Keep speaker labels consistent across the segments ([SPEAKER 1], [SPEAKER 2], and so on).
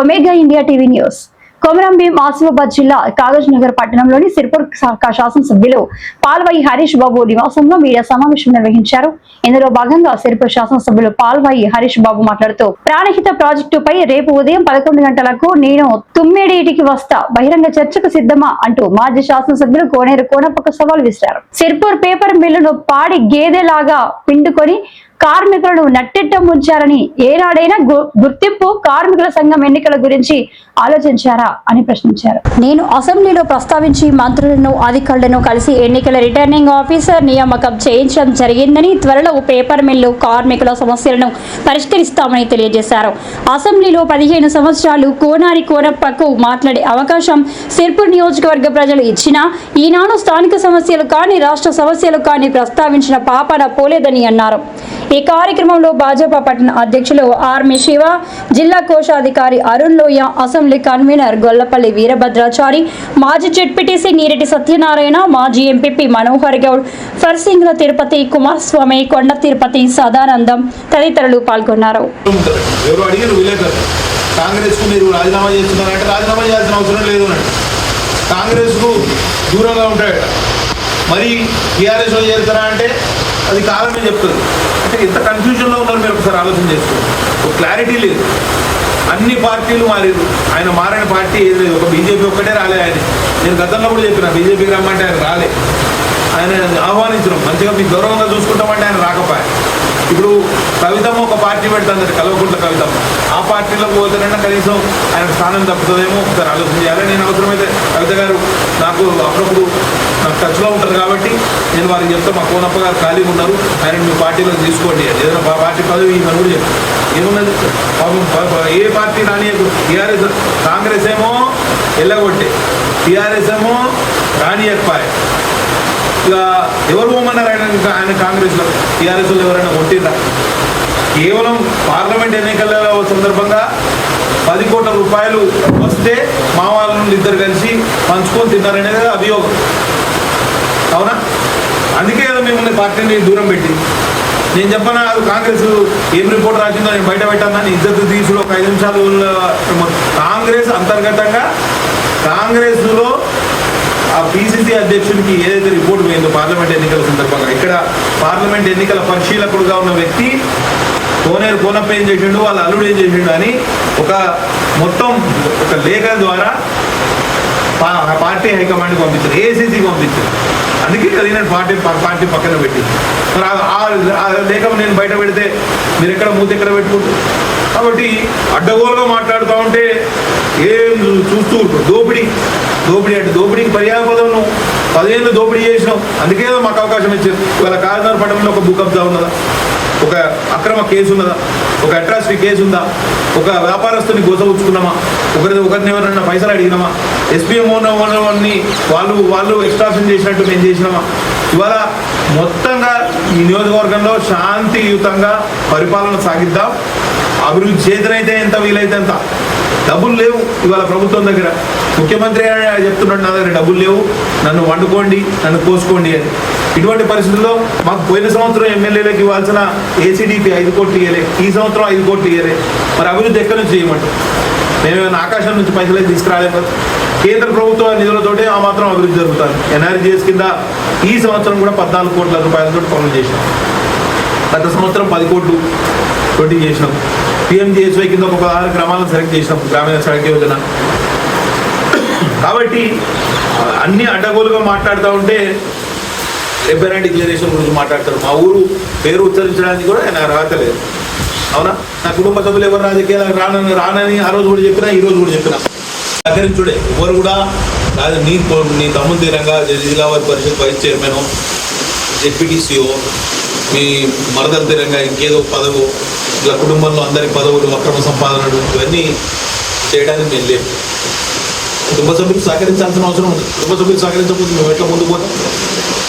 [SPEAKER 1] Omega India TV news. Komarambheem Asifabad జిల్లా కాగజ్ నగర్ పట్టణంలోని సిర్పూర్ శాసనసభ్యులు పాల్వాయి హరీష్ బాబు నివాసంలో మీడియా సమావేశం నిర్వహించారు. ఇందులో భాగంగా సిర్పూర్ శాసనసభ్యులు పాల్వాయి హరీష్ బాబు మాట్లాడుతూ ప్రాణహిత ప్రాజెక్టుపై రేపు ఉదయం పదకొండు గంటలకు నేను తుమ్మిడిటికి వస్తా బహిరంగ చర్చకు సిద్ధమా అంటూ మాజీ శాసనసభ్యులు కోనేరు కోనప్పకు సవాల్ విసిరారు. సిర్పూర్ పేపర్ మిల్లును పాడి గేదెలాగా పిండుకొని కార్మికులను నట్టెట్ట ముంచారని ఏనాడైనా గు- గుర్తింపు కార్మికుల సంఘం ఎన్నికల గురించి ఆలోచించారా అని ప్రశ్నించారు. నేను అసెంబ్లీలో ప్రస్తావించి మంత్రులను అధికారులను కలిసి ఎన్నికల రిటర్నింగ్ ఆఫీసర్ నియామకం చేయించడం జరిగిందని త్వరలో పేపర్ మిల్లు కార్మికుల సమస్యలను పరిష్కరిస్తామని తెలియజేశారు. అసెంబ్లీలో పదిహేను సంవత్సరాలు కోనారి కోనప్పకు మాట్లాడే అవకాశం సిర్పూర్ నియోజకవర్గ ప్రజలు ఇచ్చినా ఈనాడు స్థానిక సమస్యలు కానీ రాష్ట్ర సమస్యలు కానీ ప్రస్తావించిన పాపన పోలేదని అన్నారు. ఈ కార్యక్రమంలో భాజపా పట్టణ అధ్యక్షులు ఆర్మి శివ జిల్లా కోశాధికారి అరుణ్ లోయ అసెంబ్లీ కన్వీనర్ గొల్లపల్లి వీరభద్రాచారి మాజీ జెడ్పీటీసీ నీరెడ్డి సత్యనారాయణ మాజీ ఎంపీపీ మనోహర్ గౌడ్ ఫర్సింగ్ల తిరుపతి కుమారస్వామి కొండ తిరుపతి సదానందం తదితరులు పాల్గొన్నారు.
[SPEAKER 2] కాంగ్రెస్కు మీరు రాజీనామా చేస్తున్నారంటే రాజీనామా చేయాల్సిన అవసరం లేదు అన్నాడు. కాంగ్రెస్కు దూరంగా ఉంటాడు మరి టీఆర్ఎస్లో చేరుతారా అంటే అది కాదని చెప్తుంది. అంటే ఇంత కన్ఫ్యూజన్లో ఉన్నారు మీరు ఒకసారి ఆలోచన చేసుకోండి. ఒక క్లారిటీ లేదు. అన్ని పార్టీలు మారారు. ఆయన మారిన పార్టీ ఏది లేదు. ఒక బీజేపీ ఒక్కటే రాలే ఆయన. నేను గతంలో కూడా చెప్పిన బీజేపీకి రమ్మంటే ఆయన రాలే. ఆయన ఆహ్వానించడం. మంచిగా మీ గౌరవంగా చూసుకుంటామంటే ఆయన రాకపోయా. ఇప్పుడు కవితమ్మ ఒక పార్టీ పెడుతుంది కల్వకుంట్ల కవితమ్మ. ఆ పార్టీలో పోతేనైనా కనీసం ఆయన స్థానం తప్పుతుందేమో ఒకసారి ఆలోచన చేయాలి. నేను అవసరమైతే కవిత గారు నాకు అప్పుడప్పుడు నాకు టచ్లో ఉంటారు కాబట్టి నేను వారికి చెప్తా మా కోనప్ప గారు ఖాళీగా ఉన్నారు. ఆయన మీ పార్టీలో తీసుకోండి ఏదైనా పార్టీ పదవి ఇవ్వని కూడా ఏమున్నది? పాపం ఏ పార్టీ రాని టీఆర్ఎస్ కాంగ్రెస్ ఏమో ఎల్లగొట్టే. టీఆర్ఎస్ ఏమో రానియకపోయే. ఇక ఎవరు పోమన్నారు ఆయన? ఆయన కాంగ్రెస్లో. టీఆర్ఎస్లో ఎవరైనా కొట్టిందా కేవలం పార్లమెంట్ ఎన్నికల సందర్భంగా పది కోట్ల రూపాయలు వస్తే మా వాళ్ళ నుండి ఇద్దరు కలిసి పంచుకొని తిన్నారనేది అభియోగం. అవునా? అందుకే కదా మిమ్మల్ని పార్టీని దూరం పెట్టి. నేను చెప్పనా అది కాంగ్రెస్ ఏం రిపోర్ట్ రాసిందో నేను బయట పెట్టాను? అని ఇద్దరు తీసుడు ఒక ఐదు నిమిషాలు కాంగ్రెస్ అంతర్గతంగా కాంగ్రెస్లో ఆ పిసిసి అధ్యక్షుడికి ఏదైతే రిపోర్ట్ పోయిందో పార్లమెంట్ ఎన్నికల సందర్భంగా. ఇక్కడ పార్లమెంట్ ఎన్నికల పరిశీలకుడుగా ఉన్న వ్యక్తి కోనేరు కోనప్ప ఏం చేసిండు? వాళ్ళ అల్లుడు ఏం చేసిండు అని ఒక మొత్తం ఒక లేఖ ద్వారా పార్టీ హైకమాండ్కి పంపించారు. ఏసీసీకి పంపించారు. అందుకే అది నేను పార్టీ ప- పార్టీ పక్కన పెట్టి మరి ఆ- లేఖ నేను బయట పెడితే మీరు ఎక్కడ మూత ఎక్కడ పెట్టుకుంటారు? కాబట్టి అడ్డగోలుగా మాట్లాడుతూ ఉంటే ఏం చూస్తూ దోపిడీ. దోపిడీ అంటే దోపిడీకి పర్యాపదం నువ్వు. పదిహేను దోపిడీ చేసినాం. అందుకే మాకు అవకాశం ఇచ్చారు. ఇవాళ కాకినాడ పట్టణంలో ఒక భూకబ్జా ఉన్నదా? ఒక అక్రమ కేసు ఉన్నదా? ఒక అట్రాసిటీ కేసు ఉందా? ఒక వ్యాపారస్తుని గోసవుచ్చుకున్నామా ఒకరి ఒకరిని ఎవరైనా పైసలు అడిగినామా? ఎస్పీఎం ఓనర్ని వాళ్ళు వాళ్ళు ఎక్స్ట్రాక్షన్ చేసినట్టు మేము చేసినామా? ఇవాళ మొత్తంగా ఈ నియోజకవర్గంలో శాంతియుతంగా పరిపాలన సాగిద్దాం. అభివృద్ధి చేతనైతే ఎంత వీలైతే ఎంత? డబ్బులు లేవు ఇవాళ ప్రభుత్వం దగ్గర. ముఖ్యమంత్రి చెప్తున్నాడు నా దగ్గర డబ్బులు లేవు నన్ను వండుకోండి నన్ను కోసుకోండి అని. ఇటువంటి పరిస్థితుల్లో మాకు పోయిన సంవత్సరం ఎమ్మెల్యేలకు ఇవ్వాల్సిన ఏసీడీపీ ఐదు కోట్లు ఇవ్వలే ఈ సంవత్సరం ఐదు కోట్లు ఇవ్వలే మరి అభివృద్ధి ఎక్కడి నుంచి చేయమంటాం మేమేమైనా ఆకాశం నుంచి పైసలు అయితే తీసుకురాలేము కేంద్ర ప్రభుత్వ నిధులతోటే ఆ మాత్రం అభివృద్ధి జరుగుతుంది. ఎన్ఆర్జీఎస్ కింద ఈ సంవత్సరం కూడా పద్నాలుగు కోట్ల రూపాయలతో పనులు చేసినాం. గత సంవత్సరం పది కోట్లు తోటి చేసినాం. పిఎంజిఎస్వై కింద ఒక పదహారు గ్రామాలను సెలెక్ట్ చేసినాం గ్రామీణ సడక్ యోజన. కాబట్టి అన్ని అడ్డగోలుగా మాట్లాడుతూ ఉంటే రిపేర్ డిక్లరేషన్ గురించి మాట్లాడతారు. మా ఊరు పేరు ఉచ్చరించడానికి కూడా ఆయన అర్హత లేదు. అవునా? నా కుటుంబ సభ్యులు ఎవరు రాజకీయాలకు రానని రానని ఆ రోజు కూడా చెప్పినా ఈ రోజు కూడా చెప్పినా. సహకరించుడే. ఎవరు కూడా నీ నీ తమ్ముడు తీరంగా జిల్లా వారి పరిషత్ వైస్ చైర్మన్ జెడ్పీటీసీఓ మీ మరదల తీరంగా ఇంకేదో పదవు ఇలా కుటుంబంలో అందరి పదవులు అక్రమ సంపాదనలు ఇవన్నీ చేయడానికి మేము లేదు. కుటుంబ సభ్యులు సహకరించాల్సిన అవసరం ఉంది. కుటుంబ సభ్యులు సహకరించకపోతే మేము ఎట్లా ముందుకు పోతాం?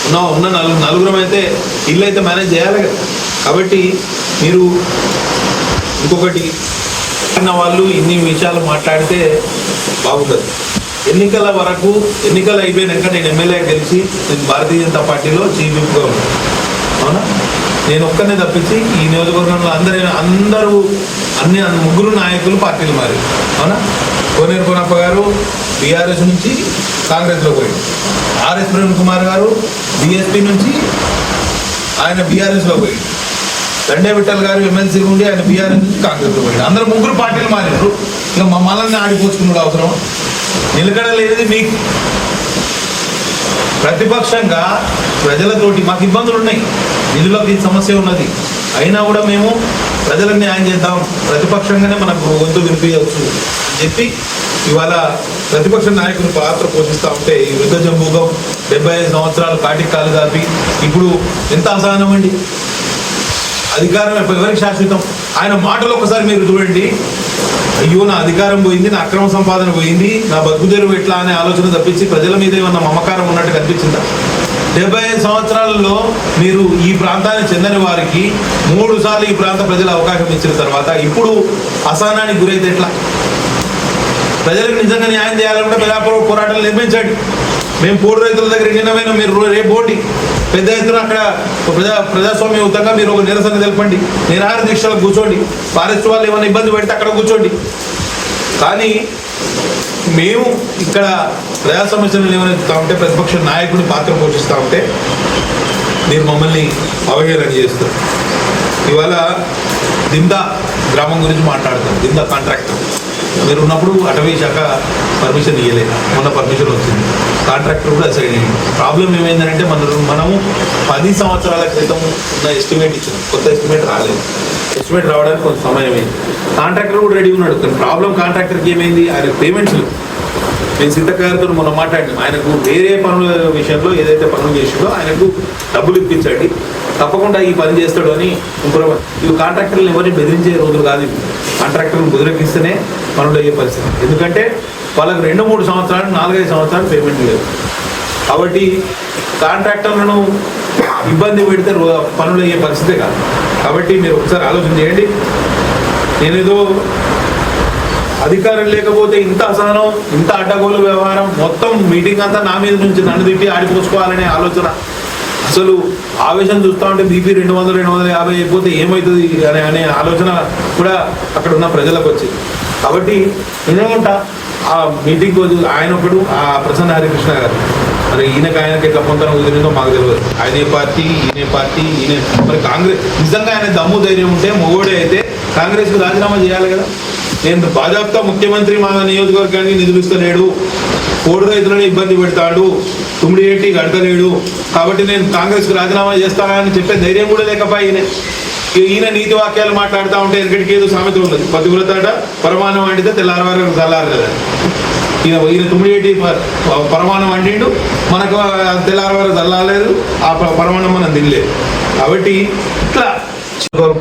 [SPEAKER 2] ఉన్న ఉన్న నలుగు నలుగురం అయితే ఇల్లు అయితే మేనేజ్ చేయాలి కదా. కాబట్టి మీరు ఇంకొకటి ఉన్న వాళ్ళు ఇన్ని విషయాలు మాట్లాడితే బాగుంటుంది ఎన్నికల వరకు ఎన్నికలు అయిపోయినాక నేను ఎమ్మెల్యే గెలిచి నేను భారతీయ జనతా పార్టీలో చీఫ్ అవునా? నేను ఒక్కనే తప్పించి ఈ నియోజకవర్గంలో అందరి అందరూ అన్ని ముగ్గురు నాయకులు పార్టీలు మారి. అవునా? కోనేరు కోనప్ప గారు బీఆర్ఎస్ నుంచి కాంగ్రెస్లో పోయింది ఆర్ఎస్ ప్రేమ్ కుమార్ గారు బీఎస్పీ నుంచి ఆయన బీఆర్ఎస్లో పోయింది దండే విఠల్ గారు ఎమ్మెల్సీ ఉండి ఆయన బీఆర్ఎస్ నుంచి కాంగ్రెస్లో పోయింది అందరు ముగ్గురు పార్టీలు మారినారు. ఇక మమ్మల్ని ఆడిపోసుకున్నాడు అవసరం. నిలకడ లేనిది మీకు. ప్రతిపక్షంగా ప్రజలతోటి మాకు ఇబ్బందులు ఉన్నాయి. నిధులకు సమస్య ఉన్నది. అయినా కూడా మేము ప్రజలకు న్యాయం చేద్దాం. ప్రతిపక్షంగానే మనకు గొంతు వినిపించవచ్చు అని చెప్పి ఇవాళ ప్రతిపక్ష నాయకుని పాత్ర పోషిస్తూ ఉంటే ఈ వృద్ధ జంబూగం డెబ్బై ఐదు సంవత్సరాలు కాటికి కాలు కాపి ఇప్పుడు ఎంత అసహనం అండి? అధికారం ఎవరికి శాశ్వతం? ఆయన మాటలు ఒకసారి మీరు చూడండి. అయ్యో నా అధికారం పోయింది నా అక్రమ సంపాదన పోయింది నా బతుకుదేరు ఎట్లా అనే ఆలోచన తప్పించి ప్రజల మీద ఏమన్నా మమకారం ఉన్నట్టు కనిపించిందా? డెబ్బై ఐదు సంవత్సరాలలో మీరు ఈ ప్రాంతానికి చెందిన వారికి మూడు సార్లు ఈ ప్రాంత ప్రజలు అవకాశం ఇచ్చిన తర్వాత ఇప్పుడు అసహనానికి గురైతే ఎట్లా? ప్రజలకు నిజంగా న్యాయం చేయాలంటే ప్రజాపూర్వ పోరాటాలు నిర్మించండి. మేము పూర్వ రైతుల దగ్గర నిన్నమైన మీరు రేపు పోటీ పెద్ద ఎత్తున అక్కడ ప్రజా ప్రజాస్వామ్యయుతంగా మీరు ఒక నిరసన తెలపండి. నిరాహార దీక్షలకు కూర్చోండి. ఫారెస్ట్ వాళ్ళు ఏమైనా ఇబ్బంది పెడితే అక్కడ కూర్చోండి. కానీ మేము ఇక్కడ ప్రజా సమస్యలు ఏమైనా ఉంటే ప్రతిపక్ష నాయకుడి పాత్ర పోషిస్తూ ఉంటే మీరు మమ్మల్ని అవహేళన చేస్తారు. ఇవాళ దిందా గ్రామం గురించి మాట్లాడతాం దిందా కాంట్రాక్టర్. మీరు ఉన్నప్పుడు అటవీ శాఖ పర్మిషన్ ఇవ్వలేదు మొన్న పర్మిషన్ వచ్చింది. కాంట్రాక్టర్ కూడా సైడ్ అయ్యింది ప్రాబ్లం ఏమైందంటే మన మనము పది సంవత్సరాల క్రితం ఉన్న ఎస్టిమేట్ ఇచ్చినాం. కొత్త ఎస్టిమేట్ రాలేదు. ఎస్టిమేట్ రావడానికి కొంత సమయం అయింది. కాంట్రాక్టర్ కూడా రెడీ ఉన్నాడు. కానీ ప్రాబ్లం కాంట్రాక్టర్కి ఏమైంది? ఆయన పేమెంట్స్ నేను సీతక్క మొన్న మాట్లాడినాం. ఆయనకు వేరే పనుల విషయంలో ఏదైతే పనులు చేసిండో ఆయనకు డబ్బులు ఇప్పించండి. తప్పకుండా ఈ పని చేస్తాడు అని ఇంప్రూవ్ ఇవి కాంట్రాక్టర్లు ఎవరిని బెదిరించే రోజులు కాదు కాంట్రాక్టర్లు బెదిరికిస్తేనే పనులు అయ్యే పరిస్థితి. ఎందుకంటే వాళ్ళకి రెండు మూడు సంవత్సరాలు నాలుగైదు సంవత్సరాలు పేమెంట్ లేదు. కాబట్టి కాంట్రాక్టర్లను ఇబ్బంది పెడితే పనులు అయ్యే పరిస్థితే కాదు. కాబట్టి మీరు ఒకసారి ఆలోచన చేయండి. నేనేదో అధికారం లేకపోతే ఇంత అసహనం ఇంత అడ్డగోలు వ్యవహారం మొత్తం మీటింగ్ అంతా నా మీద నుంచి నన్ను తిట్టి ఆడిపోసుకోవాలనే ఆలోచన. అసలు ఆవేశం చూస్తూ ఉంటే బీపీ రెండు వందలు రెండు వందల యాభై అయిపోతే ఏమవుతుంది అనే అనే ఆలోచన కూడా అక్కడ ఉన్న ప్రజలకు వచ్చింది. కాబట్టి నేనేమంటా ఆ మీటింగ్ రోజు ఆయన ఒకడు ఆ ప్రసన్న హరికృష్ణ గారు. మరి ఈయనకి ఆయనకి ఎట్లా పొందడం కుదిరిందో మాకు తెలియదు ఆయనే పార్టీ ఈయనే పార్టీ ఈయన మరి కాంగ్రెస్ నిజంగా ఆయన దమ్ము ధైర్యం ఉంటే మొగోడే అయితే కాంగ్రెస్కి రాజీనామా చేయాలి కదా. నేను బాజాప్తా ముఖ్యమంత్రి మా నియోజకవర్గానికి నిధులు ఇస్తలేడు. కోడి రైతులను ఇబ్బంది పెడతాడు. తుమ్మిడి ఏంటి గడకలేడు కాబట్టి నేను కాంగ్రెస్కి రాజీనామా చేస్తానని చెప్పే ధైర్యం కూడా లేకపోయి ఈయన నీతి వాక్యాలు మాట్లాడుతూ ఉంటే ఎక్కడికి ఏదో సామెత ఉన్నది పతివ్రతట పరమాణం వండితే తెల్లారవారు చల్లారు కదా. ఈయన ఈయన తుమ్మిడేటి పరమాణం వండిండు. మనకు తెల్లారవారు చల్లాలేదు ఆ పరమాణం మనం తినలేదు. కాబట్టి ఇట్లా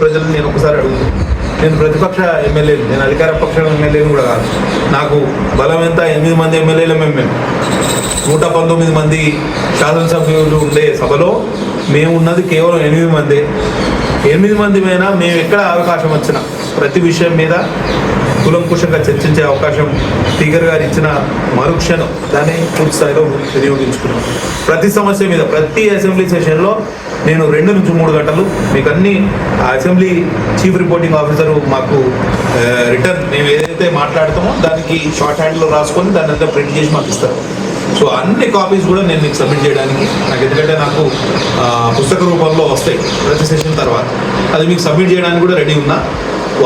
[SPEAKER 2] ప్రజలు నేను ఒకసారి అడుగుతాను నేను ప్రతిపక్ష ఎమ్మెల్యేలు నేను అధికార పక్ష ఎమ్మెల్యేలు కూడా కాదు. నాకు బలం ఎంత? ఎనిమిది మంది ఎమ్మెల్యేలు మేము మేము. నూట పంతొమ్మిది మంది శాసనసభ్యులు ఉండే సభలో మేము ఉన్నది కేవలం ఎనిమిది మంది. ఎనిమిది మంది మీద మేము ఎక్కడ అవకాశం వచ్చిన ప్రతి విషయం మీద కులంకుశంగా చర్చించే అవకాశం స్పీకర్ గారు ఇచ్చిన మరుక్షణం దాన్ని పూర్తిస్థాయిలో వినియోగించుకున్నాం. ప్రతి సమస్య మీద ప్రతి అసెంబ్లీ సెషన్లో నేను రెండు నుంచి మూడు గంటలు మీకు అన్ని ఆ అసెంబ్లీ చీఫ్ రిపోర్టింగ్ ఆఫీసర్ మాకు రిటర్న్ మేము ఏదైతే మాట్లాడతామో దానికి షార్ట్ హ్యాండ్లో రాసుకొని దాన్ని అంతా ప్రింట్ చేసి మాకు ఇస్తారు. సో అన్ని కాపీస్ కూడా నేను మీకు సబ్మిట్ చేయడానికి నాకు ఎందుకంటే నాకు పుస్తక రూపంలో వస్తాయి ప్రతి సెషన్ తర్వాత. అది మీకు సబ్మిట్ చేయడానికి కూడా రెడీ ఉన్నా.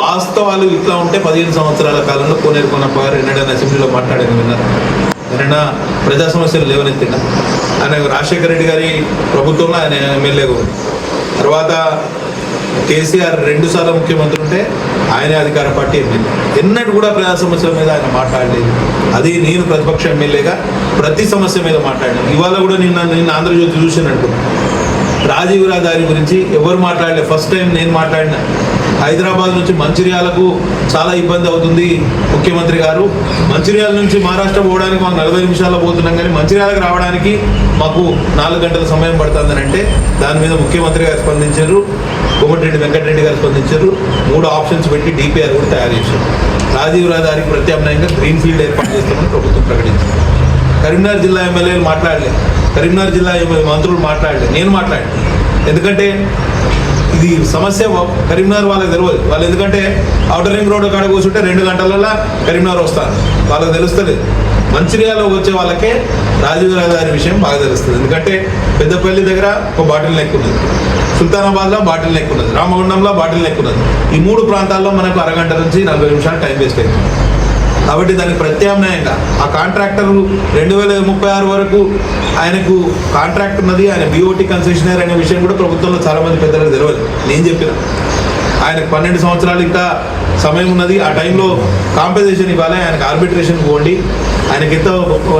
[SPEAKER 2] వాస్తవాలు ఇట్లా ఉంటే పదిహేను సంవత్సరాల కాలంలో కోనేరు కొనప్ప గారు ఎన్నడైనా అసెంబ్లీలో మాట్లాడేది విన్నారు? ఎన్నడైనా ప్రజా సమస్యలు లేవనెత్తిన? ఆయన రాజశేఖర రెడ్డి గారి ప్రభుత్వంలో ఆయన ఎమ్మెల్యేగా ఉంది తర్వాత కేసీఆర్ రెండుసార్లు ముఖ్యమంత్రి ఉంటే ఆయనే అధికార పార్టీ ఎమ్మెల్యే. ఎన్నటి కూడా ప్రజా సమస్యల మీద ఆయన మాట్లాడలేదు. అది నేను ప్రతిపక్ష ఎమ్మెల్యేగా ప్రతి సమస్య మీద మాట్లాడాను. ఇవాళ కూడా నిన్న నిన్న ఆంధ్రజ్యోతి చూసాను అనుకున్నాను రాజీవ్ రహదారి గురించి ఎవరు మాట్లాడలేదు ఫస్ట్ టైం నేను మాట్లాడిన. హైదరాబాద్ నుంచి మంచిర్యాలకు చాలా ఇబ్బంది అవుతుంది. ముఖ్యమంత్రి గారు మంచిర్యాల నుంచి మహారాష్ట్ర పోవడానికి మాకు నలభై నిమిషాల్లో పోతున్నాం కానీ మంచిర్యాలకు రావడానికి మాకు నాలుగు గంటల సమయం పడుతుందని అంటే దాని మీద ముఖ్యమంత్రి గారు స్పందించారు కోమటిరెడ్డి వెంకటరెడ్డి గారు స్పందించారు మూడు ఆప్షన్స్ పెట్టి డిపిఆర్ కూడా తయారు చేశారు. రాజీవ్ రహదారికి ప్రత్యామ్నాయంగా గ్రీన్ ఫీల్డ్ ఏర్పాటు చేస్తామని ప్రభుత్వం ప్రకటించింది. కరీంనగర్ జిల్లా ఎమ్మెల్యేలు మాట్లాడలేదు కరీంనగర్ జిల్లా ఎమ్మెల్యే మంత్రులు మాట్లాడలేదు నేను మాట్లాడలేదు ఎందుకంటే ఇది సమస్య కరీంనగర్ వాళ్ళకి తెలియదు వాళ్ళు ఎందుకంటే అవుటర్ రింగ్ రోడ్ కాడ కూర్చుంటే రెండు గంటలలో కరీంనగర్ వస్తారు వాళ్ళకి తెలుస్తుంది. మంచిర్యాలో వచ్చే వాళ్ళకే రాజీవ్ రహదారి విషయం బాగా తెలుస్తుంది. ఎందుకంటే పెద్దపల్లి దగ్గర ఒక బాటిల్ నెక్ ఉన్నది. సుల్తానాబాద్లో బాటిల్ నెక్ ఉన్నది. రామగుండంలో బాటిల్ నెక్ ఉన్నది. ఈ మూడు ప్రాంతాల్లో మనకు అరగంట నుంచి నలభై నిమిషాలు టైం వేస్ట్ అవుతుంది కాబట్టి దానికి ప్రత్యామ్నాయంగా ఆ కాంట్రాక్టర్ రెండు వేల ముప్పై ఆరు వరకు ఆయనకు కాంట్రాక్ట్ ఉన్నది ఆయన బీఓటీ కన్సెషనర్ అనే విషయం కూడా ప్రభుత్వంలో చాలామంది పెద్దలకు తెలియదు నేను చెప్పిన ఆయనకు పన్నెండు సంవత్సరాలు ఇంకా సమయం ఉన్నది ఆ టైంలో కాంపెన్సేషన్ ఇవ్వాలి ఆయనకు ఆర్బిట్రేషన్ పోండి ఆయనకి ఎంత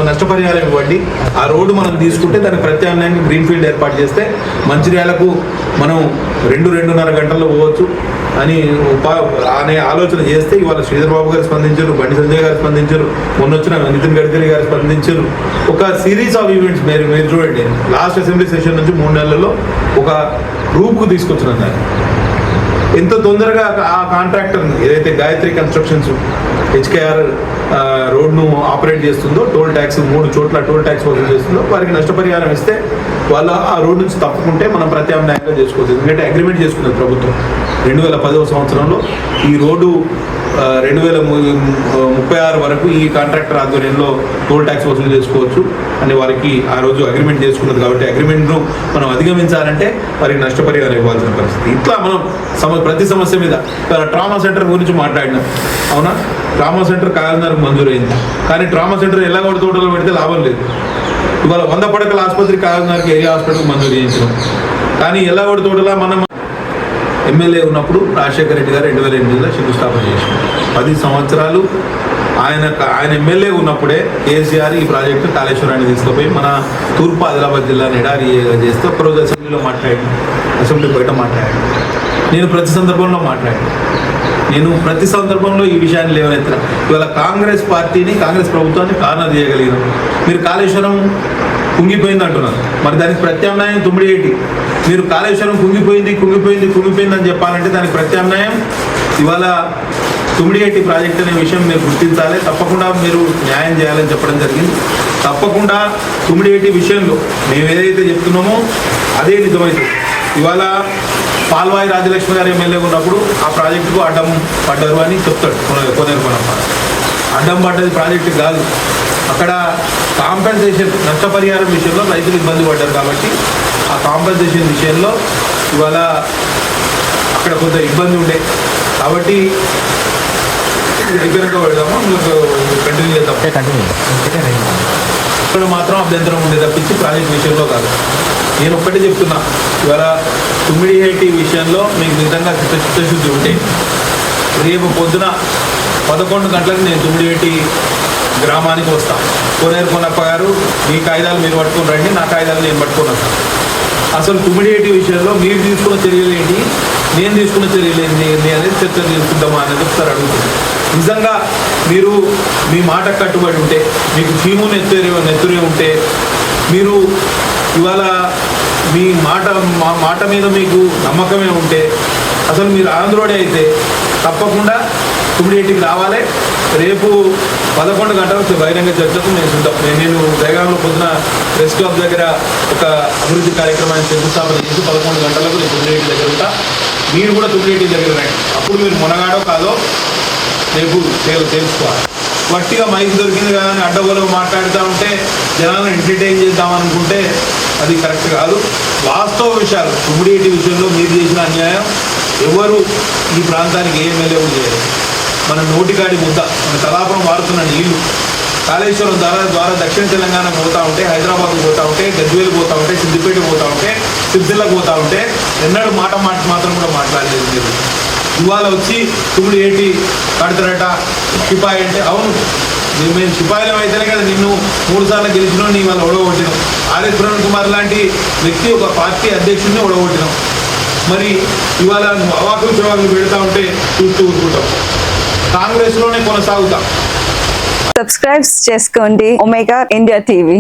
[SPEAKER 2] నష్టపరిహారం ఇవ్వండి. ఆ రోడ్డు మనం తీసుకుంటే దానికి ప్రత్యామ్నాయంగా గ్రీన్ ఫీల్డ్ ఏర్పాటు చేస్తే మంచిర్యాలకు మనం రెండు రెండున్నర గంటల్లో పోవచ్చు. అని ఉపా అనే ఆలోచన చేస్తే ఇవాళ శ్రీధర్ బాబు గారు స్పందించారు బండి సంజయ్ గారు స్పందించారు మొన్న వచ్చిన నితిన్ గడ్కరీ గారు స్పందించారు. ఒక సిరీస్ ఆఫ్ ఈవెంట్స్ మీరు మీరు చూడండి. లాస్ట్ అసెంబ్లీ సెషన్ నుంచి మూడు నెలల్లో ఒక రూపుకు తీసుకొచ్చిన దాన్ని. ఎంత తొందరగా ఆ కాంట్రాక్టర్ ఏదైతే గాయత్రి కన్స్ట్రక్షన్స్ హెచ్కేఆర్ రోడ్ను ఆపరేట్ చేస్తుందో టోల్ ట్యాక్స్ మూడు చోట్ల టోల్ ట్యాక్స్ వసూలు చేస్తుందో వారికి నష్టపరిహారం ఇస్తే వాళ్ళ ఆ రోడ్ నుంచి తప్పుకుంటే మనం ప్రత్యామ్నాయంగా చేసుకోవచ్చు. ఎందుకంటే అగ్రిమెంట్ చేసుకున్నది ప్రభుత్వం. రెండు వేల పదవ సంవత్సరంలో ఈ రోడ్డు రెండు వేల ముప్పై ఆరు వరకు ఈ కాంట్రాక్టర్ ఆధ్వర్యంలో టోల్ ట్యాక్స్ వసూలు చేసుకోవచ్చు. అని వారికి ఆ రోజు అగ్రిమెంట్ చేసుకున్నది కాబట్టి అగ్రిమెంట్ను మనం అధిగమించాలంటే వారికి నష్టపరిహారం ఇవ్వాల్సిన పరిస్థితి. ఇట్లా మనం సమ ప్రతి సమస్య మీద ట్రామా సెంటర్ గురించి మాట్లాడినాం. అవునా? ట్రామా సెంటర్ కాకినాడకు మంజూరైంది. కానీ ట్రామా సెంటర్ ఎలా కూడా తోటలో పెడితే లాభం లేదు. ఇవాళ వంద పడకల ఆసుపత్రి కాకినాడకి ఏరియా హాస్పిటల్కి మంజూరు చేయించినాం కానీ ఎలా ఒకటి తోటలా మనం ఎమ్మెల్యే ఉన్నప్పుడు రాజశేఖర రెడ్డి గారు రెండు వేల ఎనిమిదిలో శంకుస్థాపన చేసిన పది సంవత్సరాలు ఆయన ఆయన ఎమ్మెల్యే ఉన్నప్పుడే కేసీఆర్ ఈ ప్రాజెక్టు కాళేశ్వరాన్ని తీసుకుపోయి మన తూర్పు ఆదిలాబాద్ జిల్లా నిడారి చేస్తే ఒకరోజు అసెంబ్లీలో మాట్లాడి అసెంబ్లీ బయట మాట్లాడాడు. నేను ప్రతి సందర్భంలో మాట్లాడాను. నేను ప్రతి సందర్భంలో ఈ విషయాన్ని లేవనెత్తిన. ఇవాళ కాంగ్రెస్ పార్టీని కాంగ్రెస్ ప్రభుత్వాన్ని కార్నర్ చేయగలిగిన. మీరు కాళేశ్వరం కుంగిపోయింది అంటున్నారు. మరి దానికి ప్రత్యామ్నాయం తుమ్మిడి మీరు కాళేశ్వరం కుంగిపోయింది కుంగిపోయింది కుంగిపోయింది అని చెప్పాలంటే దానికి ప్రత్యామ్నాయం ఇవాళ తుమ్మిడిగట్టి ప్రాజెక్ట్ అనే విషయం మీరు గుర్తించాలి. తప్పకుండా మీరు న్యాయం చేయాలని చెప్పడం జరిగింది. తప్పకుండా తుమ్మిడిగట్టి విషయంలో మేము ఏదైతే చెప్తున్నామో అదే నిజమైతే. ఇవాళ పాల్వాయి రాజలక్ష్మి గారు ఎమ్మెల్యే ఉన్నప్పుడు ఆ ప్రాజెక్టుకు అడ్డం పడ్డరు అని చెప్తాడు కొనే- కొనేరు కొనమ్మ అడ్డం పడ్డది ప్రాజెక్టు కాదు. అక్కడ కాంపెన్సేషన్ నష్టపరిహారం విషయంలో రైతులు ఇబ్బంది పడ్డారు కాబట్టి ఆ కాంపెన్సేషన్ విషయంలో ఇవాళ అక్కడ కొంత ఇబ్బంది ఉండే. కాబట్టి అయిపోయినాక పెడదామా కంటిన్యూ చేద్దాం. ఇక్కడ మాత్రం అభ్యంతరం ఉండే తప్పించి ప్రాజెక్ట్ విషయంలో కాదు. నేను ఒక్కటే చెప్తున్నా. ఇవాళ తుమ్మిడి ఐటీ విషయంలో మీకు నిజంగా చిత్త చిత్తశుద్ధి ఉంటే రేపు పొద్దున పదకొండు గంటలకు నేను తుమ్మిడిగట్టి గ్రామానికి వస్తాను కోనేరు కొనప్ప గారు మీ కాగితాలు మీరు పట్టుకుని రండి నా కాగితాలు నేను పట్టుకొని వస్తాను అసలు తుమ్మిడిగట్టి విషయంలో మీరు తీసుకున్న చర్యలు ఏంటి? నేను తీసుకున్న చర్యలు ఏంటి? అనేది చర్చ తీసుకుందామా అనేది ఒకసారి అడుగుతుంది. నిజంగా మీరు మీ మాట కట్టుబడి ఉంటే మీకు చీము నెత్తురే నెత్తురే ఉంటే మీరు ఇవాళ మీ మాట మా మాట మీద మీకు నమ్మకమే ఉంటే అసలు మీరు ఆంధ్రోడే అయితే తప్పకుండా తుమ్మిడిగట్టికి రావాలి. రేపు పదకొండు గంటలకు బహిరంగ చర్చకు నేను సిద్ధం నేను నేను పొద్దున ప్రెస్ క్లబ్ దగ్గర ఒక అభివృద్ధి కార్యక్రమాన్ని శంకుస్థాపన చేసి పదకొండు గంటలకు నేను తుమ్మిడిగట్టి దగ్గర ఉంటా. మీరు కూడా తుమ్మిడిగట్టి దగ్గర రండి. అప్పుడు మీరు మునగాడో కాదో రేపు తెలుసుకోవాలి. వట్టిగా మైక్ దొరికింది కదా అని అడ్డగోలు మాట్లాడుతూ ఉంటే జనాలను ఎంటర్టైన్ చేద్దాం అనుకుంటే అది కరెక్ట్ కాదు. వాస్తవ విషయాలు తుమ్మిడేటి విషయంలో మీరు చేసిన అన్యాయం ఎవరు ఈ ప్రాంతానికి ఏ ఎమ్మెల్యే చేయలేదు. మన నోటికాడి ముద్ద మన కలాపం వారుతున్న నీళ్ళు. కాళేశ్వరం ద్వారా ద్వారా దక్షిణ తెలంగాణ పోతా ఉంటే హైదరాబాద్ పోతా ఉంటే గజ్వేలు పోతా ఉంటే సిద్దిపేట పోతా ఉంటే సిద్దిల్లకు పోతా ఉంటే ఎన్నడూ మాట మాట మాత్రం కూడా మాట్లాడలేదు మీరు. ఇవాళ వచ్చి తుమ్ముడు ఏంటి కడతారట సిపాయి అంటే అవును. మేము సిపాయిలం అయితేనే కదా నిన్ను మూడు సార్లు గెలిచినావు నీ వాళ్ళు ఓడగొట్టినాం ఆర్ఎస్ కిరణ్ కుమార్ లాంటి వ్యక్తి ఒక పార్టీ అధ్యక్షుడిని ఓడగొట్టినాం మరి ఇవాళ అవాకులు చవాకులు పెడతా ఉంటే చూస్తూ ఊరుకుంటాం. కాంగ్రెస్లోనే కొనసాగుతాం.
[SPEAKER 3] సబ్స్క్రైబ్ చేసుకోండి. Omega India TV